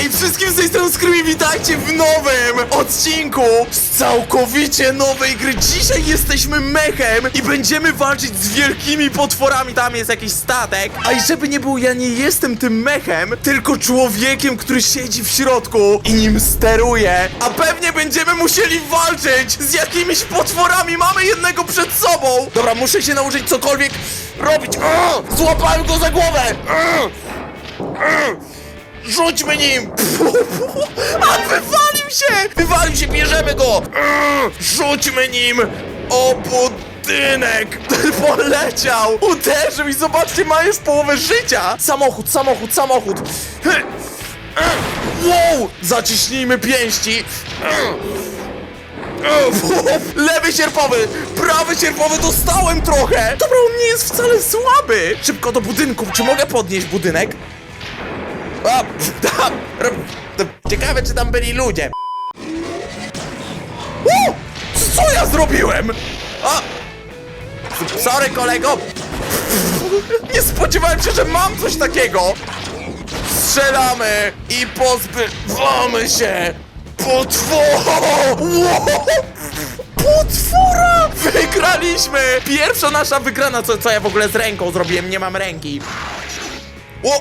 Hej, wszystkim z tej strony Screamy, witajcie w nowym odcinku z całkowicie nowej gry. Dzisiaj jesteśmy mechem i będziemy walczyć z wielkimi potworami. Tam jest jakiś statek. A i żeby nie było, ja nie jestem tym mechem, tylko człowiekiem, który siedzi w środku i nim steruje. A pewnie będziemy musieli walczyć z jakimiś potworami. Mamy jednego przed sobą. Dobra, muszę się nauczyć cokolwiek robić. Złapałem go za głowę! Rzućmy nim! A wywalił się! Wywalił się, bierzemy go! Rzućmy nim! O budynek! Poleciał! Uderzył i zobaczcie, ma już połowę życia! Samochód, samochód, samochód! Wow! Zaciśnijmy pięści! Lewy sierpowy! Prawy sierpowy dostałem trochę! Dobra, on nie jest wcale słaby! Szybko do budynku, czy mogę podnieść budynek? A, tam, ro- to ciekawe, czy tam byli ludzie. U! Co ja zrobiłem? A! Sorry, kolego. Nie spodziewałem się, że mam coś takiego. Strzelamy i pozbywamy się potwora! Potwora! Wygraliśmy! Pierwsza nasza wygrana, co, co ja w ogóle z ręką zrobiłem, nie mam ręki. O!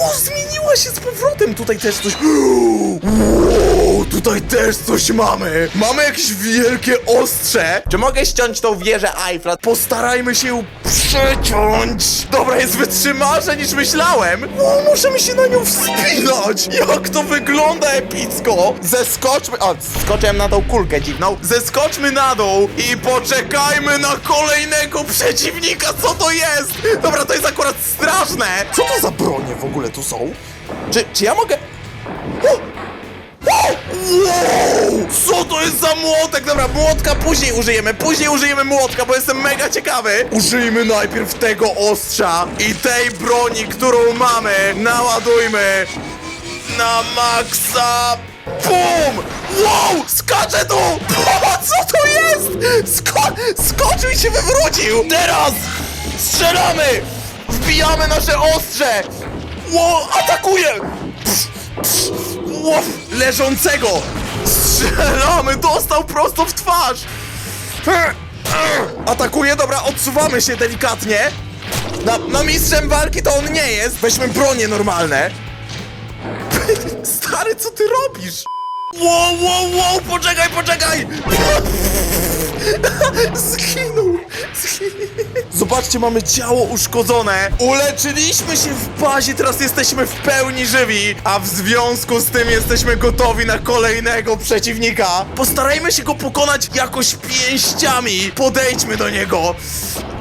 O, zmieniła się z powrotem! Tutaj też coś... Wow, tutaj też coś mamy! Mamy jakieś wielkie ostrze! Czy mogę ściąć tą wieżę Eiffla? Postarajmy się ją Dobra, jest wytrzymalsza niż myślałem! O, możemy się na nią wspinać! Jak to wygląda epicko! Zeskoczmy... O, skoczyłem na tą kulkę dziwną. Zeskoczmy na dół i poczekajmy na kolejnego przeciwnika! Co to jest? Dobra, to jest akurat straszne! Co to za bronie w ogóle tu są? Czy, czy ja mogę... O! Wow! Co to jest za młotek? Dobra, młotka później użyjemy, później użyjemy młotka, bo jestem mega ciekawy. Użyjmy najpierw tego ostrza i tej broni, którą mamy. Naładujmy na maksa. Bum! Wow! Skacze tu! Co to jest? Sko skoczył i się wywrócił! Teraz! Strzelamy! Wbijamy nasze ostrze! Wow! Atakuje! Psz, psz, wow, leżącego! Strzelamy! Dostał prosto w twarz! Atakuje, dobra, odsuwamy się delikatnie. Na, na mistrzem walki to on nie jest. Weźmy bronie normalne. Stary, co ty robisz? Wow, wow, wow, poczekaj, poczekaj! Zginął! Zobaczcie, mamy ciało uszkodzone. Uleczyliśmy się w bazie, teraz jesteśmy w pełni żywi. A w związku z tym jesteśmy gotowi na kolejnego przeciwnika. Postarajmy się go pokonać jakoś pięściami. Podejdźmy do niego.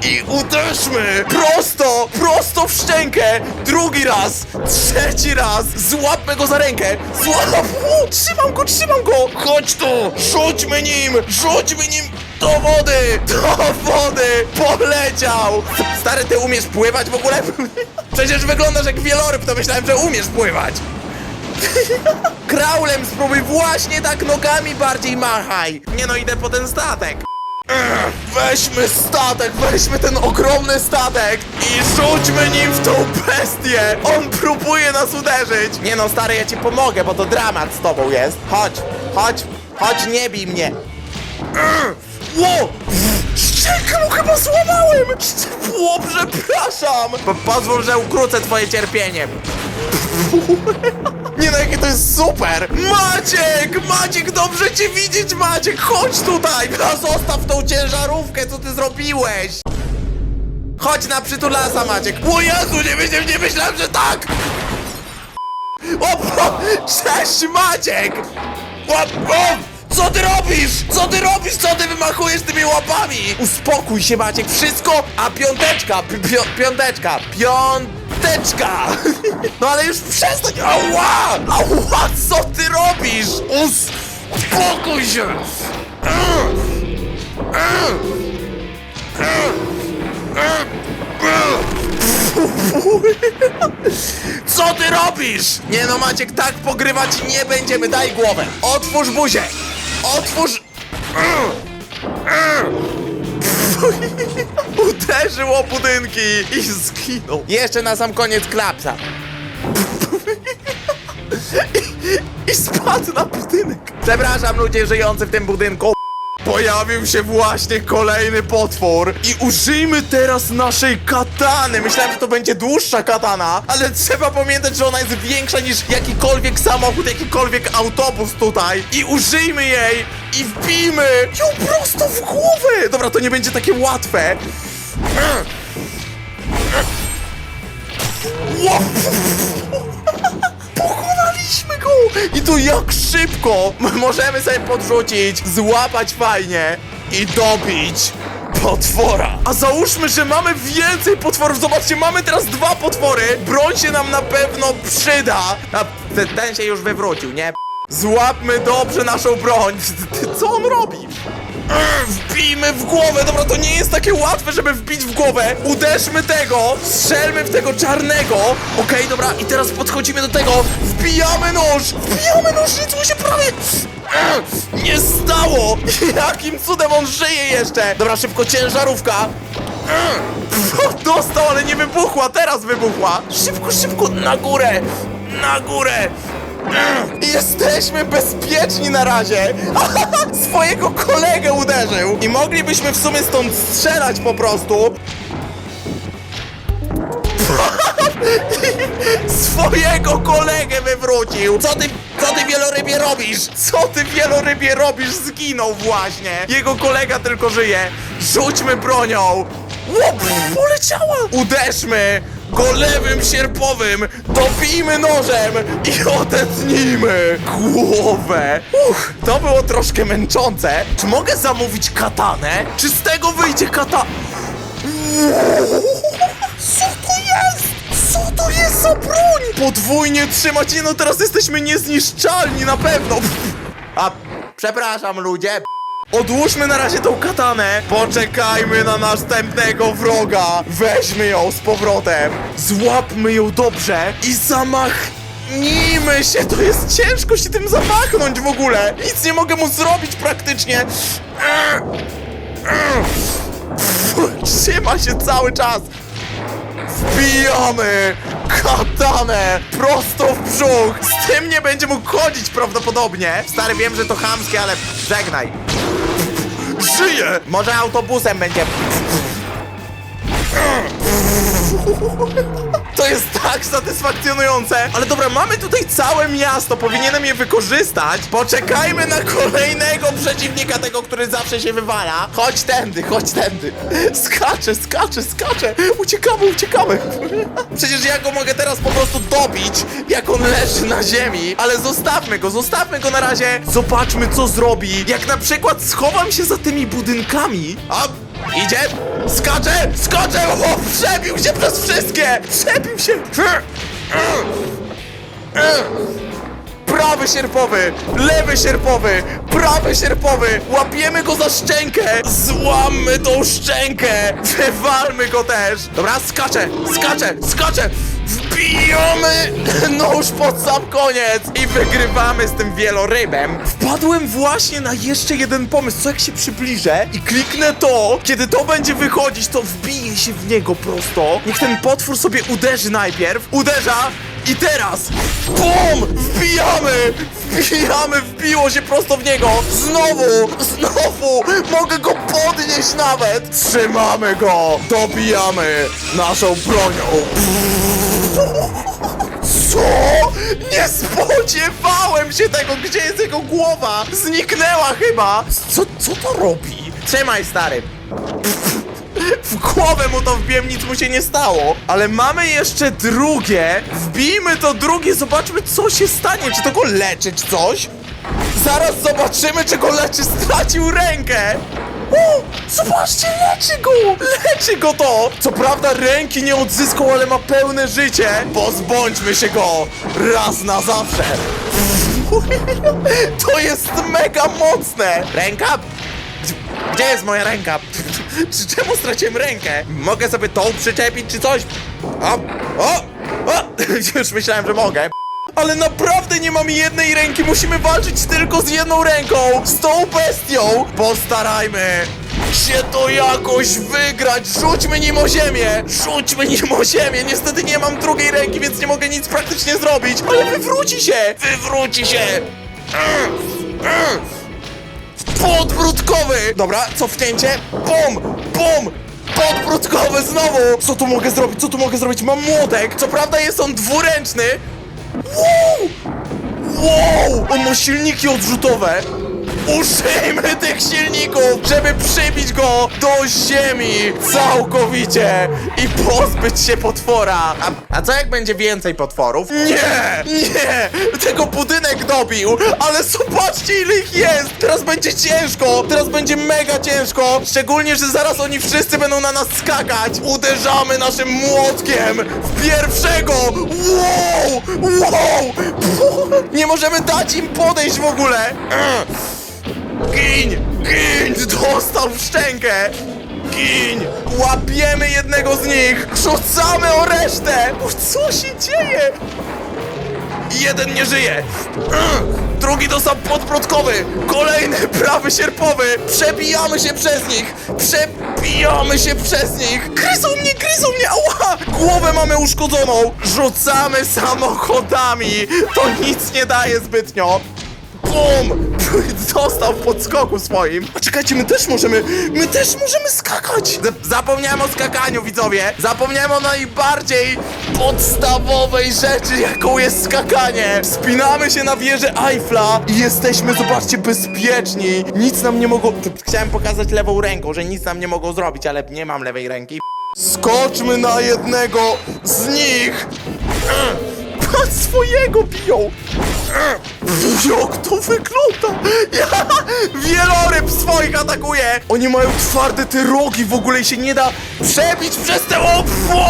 I uderzmy! Prosto! Prosto w szczękę! Drugi raz! Trzeci raz! Złapmy go za rękę! Złap! U, Trzymam go, trzymam go! Chodź tu! Rzućmy nim! Rzućmy nim do wody! Do wody! Poleciał! Stary, ty umiesz pływać w ogóle? Przecież wyglądasz jak wieloryb, to myślałem, że umiesz pływać! Kraulem spróbuj właśnie tak nogami bardziej machaj! Nie no, idę po ten statek! Weźmy statek, weźmy ten ogromny statek i rzućmy nim w tą bestię! On próbuje nas uderzyć! Nie no, stary, ja ci pomogę, bo to dramat z tobą jest. Chodź, chodź, chodź, nie bij mnie. Ło! Szczękę mu chyba złamałem! Ło, przepraszam! Po pozwól, że ukrócę twoje cierpienie. Nie no, jakie to jest super! Maciek! Maciek, dobrze cię widzieć, Maciek! Chodź tutaj! No, zostaw tą ciężarówkę, co ty zrobiłeś! Chodź na przytulasa, Maciek! O Jezu, nie, myślałem, nie myślałem, że tak! O, po... Cześć, Maciek! O, o, co ty robisz? Co ty robisz? Co ty wymachujesz tymi łapami? Uspokój się, Maciek, wszystko, a piąteczka, pi pio piąteczka, piąteczka! No ale już przestań! Ała! Ała, co ty robisz? Uspokój się! Co ty robisz? Nie no Maciek, tak pogrywać nie będziemy, daj głowę. Otwórz buzię. Otwórz... Uderzył o budynki i zginął. Jeszcze na sam koniec klapsa. i, i spadł na budynek. Przepraszam ludzie żyjący w tym budynku. Pojawił się właśnie kolejny potwór i użyjmy teraz naszej katany. Myślałem, że to będzie dłuższa katana, ale trzeba pamiętać, że ona jest większa niż jakikolwiek samochód, jakikolwiek autobus tutaj. I użyjmy jej i wbijmy ją prosto w głowę. Dobra, to nie będzie takie łatwe. Wow. I to jak szybko! Możemy sobie podrzucić, złapać fajnie i dobić potwora. A załóżmy, że mamy więcej potworów. Zobaczcie, mamy teraz dwa potwory. Broń się nam na pewno przyda. A ten, ten się już wywrócił, nie? Złapmy dobrze naszą broń. Co on robi? Wbijmy w głowę! Dobra, to nie jest takie łatwe, żeby wbić w głowę. Uderzmy tego, strzelmy w tego czarnego. Okej, dobra, i teraz podchodzimy do tego. Wbijamy nóż! Wbijamy nóż, nic mu się prawie... Nie stało! Jakim cudem on żyje jeszcze? Dobra, szybko, ciężarówka. Dostał, ale nie wybuchła, teraz wybuchła. Szybko, szybko, na górę! Na górę! Jesteśmy bezpieczni na razie! Swojego kolegę uderzył! I moglibyśmy w sumie stąd strzelać po prostu! Swojego kolegę wywrócił! Co ty, co ty wielorybie robisz? Co ty wielorybie robisz? Zginął właśnie! Jego kolega tylko żyje! Rzućmy bronią! Łop! Poleciała! Uderzmy! Go lewym sierpowym! Dobijmy nożem! I odetnijmy głowę! Uch, to było troszkę męczące. Czy mogę zamówić katanę? Czy z tego wyjdzie kata... Co to jest? Co to jest za broń? Podwójnie trzymać, no teraz jesteśmy niezniszczalni na pewno. A, przepraszam ludzie. Odłóżmy na razie tą katanę. Poczekajmy na następnego wroga. Weźmy ją z powrotem. Złapmy ją dobrze i zamachnijmy się. To jest ciężko się tym zamachnąć w ogóle. Nic nie mogę mu zrobić praktycznie. Trzyma się cały czas. Wbijamy katanę prosto w brzuch. Z tym nie będzie mógł chodzić prawdopodobnie. Stary, wiem, że to chamskie, ale żegnaj. Żyje! Może autobusem będzie. To jest tak satysfakcjonujące. Ale dobra, mamy tutaj całe miasto, powinienem je wykorzystać. Poczekajmy na kolejnego przeciwnika, tego, który zawsze się wywala. Chodź tędy, chodź tędy. Skacze, skacze, skacze. Uciekamy, uciekamy. Przecież ja go mogę teraz po prostu dobić, jak on leży na ziemi. Ale zostawmy go, zostawmy go na razie. Zobaczmy, co zrobi. Jak na przykład schowam się za tymi budynkami. A Idzie! Skacze! Skacze! O, przebił się przez wszystkie! Przebił się! Prawy sierpowy! Lewy sierpowy! Prawy sierpowy! Łapiemy go za szczękę! Złammy tą szczękę! Wywalmy go też! Dobra, skacze! Skacze! Skacze! Wbijamy nóż pod sam koniec i wygrywamy z tym wielorybem. Wpadłem właśnie na jeszcze jeden pomysł. Co jak się przybliżę i kliknę to, kiedy to będzie wychodzić, to wbije się w niego prosto. Niech ten potwór sobie uderzy najpierw. Uderza i teraz BUM! Wbijamy! Wbijamy! Wbiło się prosto w niego! Znowu! Znowu! Mogę go podnieść nawet! Trzymamy go! Dobijamy naszą bronią! Co? Nie spodziewałem się tego! Gdzie jest jego głowa? Zniknęła chyba! Co, co to robi? Trzymaj, stary! W głowę mu to wbiłem, nic mu się nie stało. Ale mamy jeszcze drugie. Wbijmy to drugie, zobaczmy co się stanie. Czy to go leczy, czy coś? Zaraz zobaczymy, czy go leczy. Stracił rękę. O, zobaczcie, leczy go! Leczy go to! Co prawda ręki nie odzyskał, ale ma pełne życie. Pozbądźmy się go raz na zawsze. To jest mega mocne! Ręka? Gdzie jest moja ręka? Czemu straciłem rękę? Mogę sobie tą przyczepić czy coś? O! O! O! Już myślałem, że mogę. Ale naprawdę nie mam jednej ręki, musimy walczyć tylko z jedną ręką! Z tą bestią! Postarajmy się to jakoś wygrać! Rzućmy nim o ziemię! Rzućmy nim o ziemię! Niestety nie mam drugiej ręki, więc nie mogę nic praktycznie zrobić! Ale wywróci się! Wywróci się! Podbródkowy! Dobra, cofnięcie. Bum! Bum! Podbródkowy znowu! Co tu mogę zrobić? Co tu mogę zrobić? Mam młotek! Co prawda jest on dwuręczny. Wow! Wow! On ma silniki odrzutowe. Użyjmy tych silników, żeby przybić go do ziemi całkowicie i pozbyć się potwora. A, a co jak będzie więcej potworów? Nie! Nie! Tego budynek dobił! Ale zobaczcie ile ich jest! Teraz będzie ciężko! Teraz będzie mega ciężko! Szczególnie, że zaraz oni wszyscy będą na nas skakać! Uderzamy naszym młotkiem w pierwszego! Wow! Wow! Nie możemy dać im podejść w ogóle! Gin! Gin! Dostał w szczękę! Gin! Łapiemy jednego z nich! Rzucamy o resztę! Co się dzieje? Jeden nie żyje! Drugi dostał podprotkowy! Kolejny prawy sierpowy! Przebijamy się przez nich! Przebijamy się przez nich! Gryzą mnie, gryzą mnie! Ała! Głowę mamy uszkodzoną! Rzucamy samochodami! To nic nie daje zbytnio! Bum! Został w podskoku swoim. A czekajcie, my też możemy, my też możemy skakać. Z- Zapomniałem o skakaniu, widzowie. Zapomniałem o najbardziej podstawowej rzeczy, jaką jest skakanie. Wspinamy się na wieżę Eiffla i jesteśmy, zobaczcie, bezpieczni. Nic nam nie mogą... Chciałem pokazać lewą ręką, że nic nam nie mogą zrobić, ale nie mam lewej ręki. Skoczmy na jednego z nich. Patrz, swojego biją! Jak to wygląda? Ja, wieloryb swoich atakuje! Oni mają twarde te rogi, w ogóle się nie da przebić przez te opło!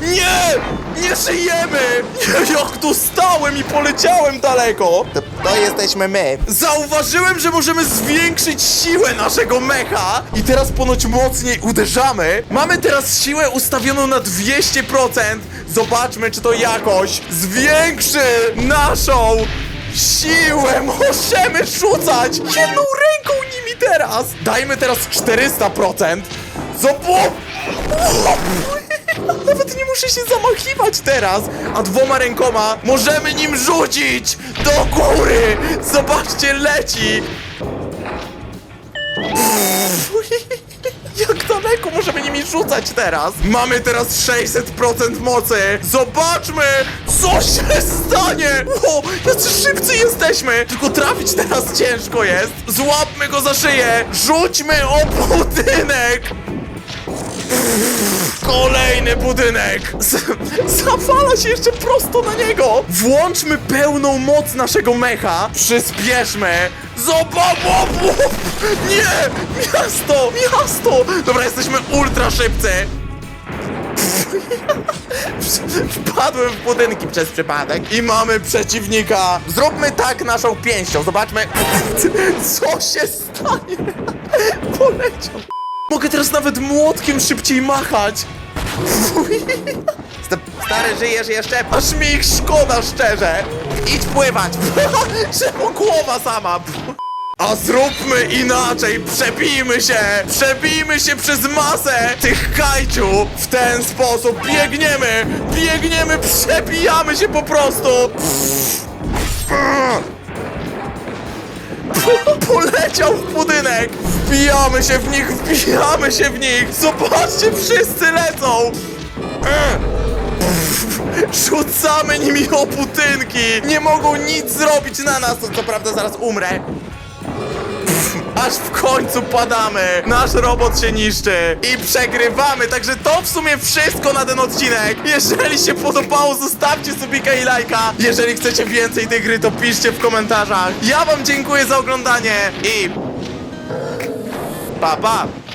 Nie! Nie żyjemy! Jak tu stałem i poleciałem daleko! To, to jesteśmy my. Zauważyłem, że możemy zwiększyć siłę naszego mecha i teraz ponoć mocniej uderzamy. Mamy teraz siłę ustawioną na 200%. Zobaczmy, czy to jakoś zwiększy naszą siłę. Możemy rzucać jedną ręką nimi teraz. Dajmy teraz 400%. Zobacz! Nawet nie muszę się zamachiwać teraz, a dwoma rękoma możemy nim rzucić do góry. Zobaczcie, leci. Jak daleko możemy nimi rzucać teraz? Mamy teraz 600% mocy! Zobaczmy, co się stanie! Ło, jacy szybcy jesteśmy! Tylko trafić teraz ciężko jest! Złapmy go za szyję! Rzućmy o budynek! Kolejny budynek! Zawala się jeszcze prosto na niego! Włączmy pełną moc naszego mecha! Przyspieszmy! Zobacz! Nie! Miasto! Miasto! Dobra, jesteśmy ultra szybcy! Wpadłem w budynki przez przypadek i mamy przeciwnika! Zróbmy tak naszą pięścią, zobaczmy co się stanie! Poleciał! Mogę teraz nawet młotkiem szybciej machać! Sta- Stary, żyjesz jeszcze? Aż mi ich szkoda, szczerze! Idź pływać! Czemu głowa sama? A zróbmy inaczej! Przebijmy się! Przebijmy się przez masę tych kajciu! W ten sposób biegniemy! Biegniemy! Przebijamy się po prostu! Poleciał w budynek! Wbijamy się w nich, wbijamy się w nich! Zobaczcie, wszyscy lecą! Rzucamy nimi o budynki! Nie mogą nic zrobić na nas, to co prawda zaraz umrę. Aż w końcu padamy! Nasz robot się niszczy i przegrywamy, także to w sumie wszystko na ten odcinek. Jeżeli się podobało, zostawcie subika i lajka. Jeżeli chcecie więcej tej gry, to piszcie w komentarzach. Ja wam dziękuję za oglądanie i... Pa, pa!